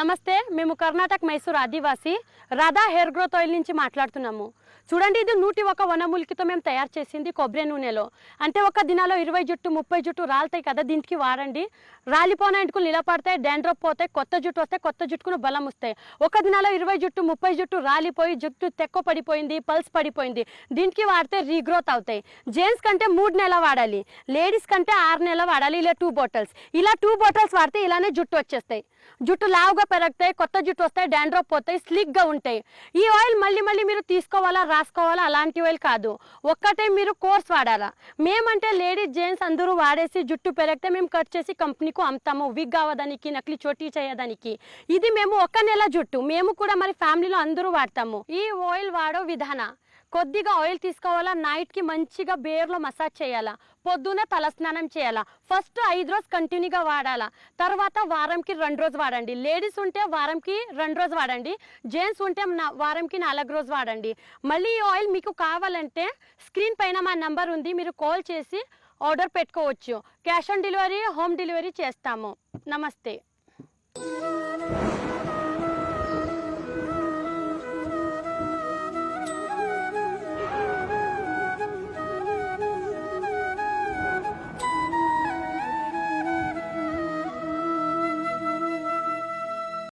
నమస్తే మేము Karnataka Mysore Adivasi Radha hair growth oil నుంచి మాట్లాడుతున్నాము. చూడండి ఇది నూటి ఒక వనమూలికతో మేము తయారు చేసింది కొబ్బరి నూనెలో. అంటే ఒక దినాలో ఇరవై జుట్టు ముప్పై జుట్టు రాలుతాయి కదా దీనికి వాడండి. రాలిపోయిన ఇంటికి నిలబడతాయి డాండ్రప్ పోతాయి కొత్త జుట్టు వస్తాయి కొత్త జుట్టుకును బలం వస్తాయి. ఒక దినాలో ఇరవై జుట్టు ముప్పై జుట్టు రాలిపోయి జుట్టు తెక్క పడిపోయింది పల్స్ పడిపోయింది. దీనికి వాడితే రీగ్రోత్ అవుతాయి. జెంట్స్ కంటే మూడు నెలల వాడాలి. లేడీస్ కంటే ఆరు నెలల వాడాలి ఇలా టూ బాటిల్స్. ఇలా టూ బాటిల్స్ వాడితే ఇలానే జుట్టు వచ్చేస్తాయి. జుట్టు లావుగా పెరుగుతాయి కొత్త జుట్టు వస్తాయి డాండ్రప్ పోతాయి స్లిక్గా ఉంటాయి. ఈ ఆయిల్ మళ్ళీ మళ్ళీ మీరు తీసుకోవాలా? రాసుకోవాలో అలాంటి ఆయిల్ కాదు. ఒక్కటే మీరు కోర్స్ వాడాలా. మేమంటే లేడీస్ జెంట్స్ అందరూ వాడేసి జుట్టు పెరిగితే మేము కట్ చేసి కంపెనీకు అమ్ముతాము. విగ్ అవ్వడానికి నకిలీ చోటీ చేయడానికి. ఇది మేము ఒక నెల జుట్టు. మేము కూడా మరి ఫ్యామిలీలో అందరూ వాడతాము. ఈ ఆయిల్ వాడో విధాన. కొద్దిగా ఆయిల్ తీసుకోవాలా నైట్కి మంచిగా బేర్లో మసాజ్ చేయాలా పొద్దునే తలస్నానం చేయాలా ఫస్ట్ ఐదు రోజు కంటిన్యూగా వాడాలా తర్వాత వారంకి రెండు రోజు వాడండి. లేడీస్ ఉంటే వారంకి రెండు రోజు వాడండి జెంట్స్ ఉంటే నా- వారంకి నాలుగు రోజు వాడండి. మళ్ళీ ఈ ఆయిల్ మీకు కావాలంటే స్క్రీన్ పైన మా నంబర్ ఉంది మీరు కాల్ చేసి ఆర్డర్ పెట్టుకోవచ్చు. Cash on delivery home delivery చేస్తాము. నమస్తే.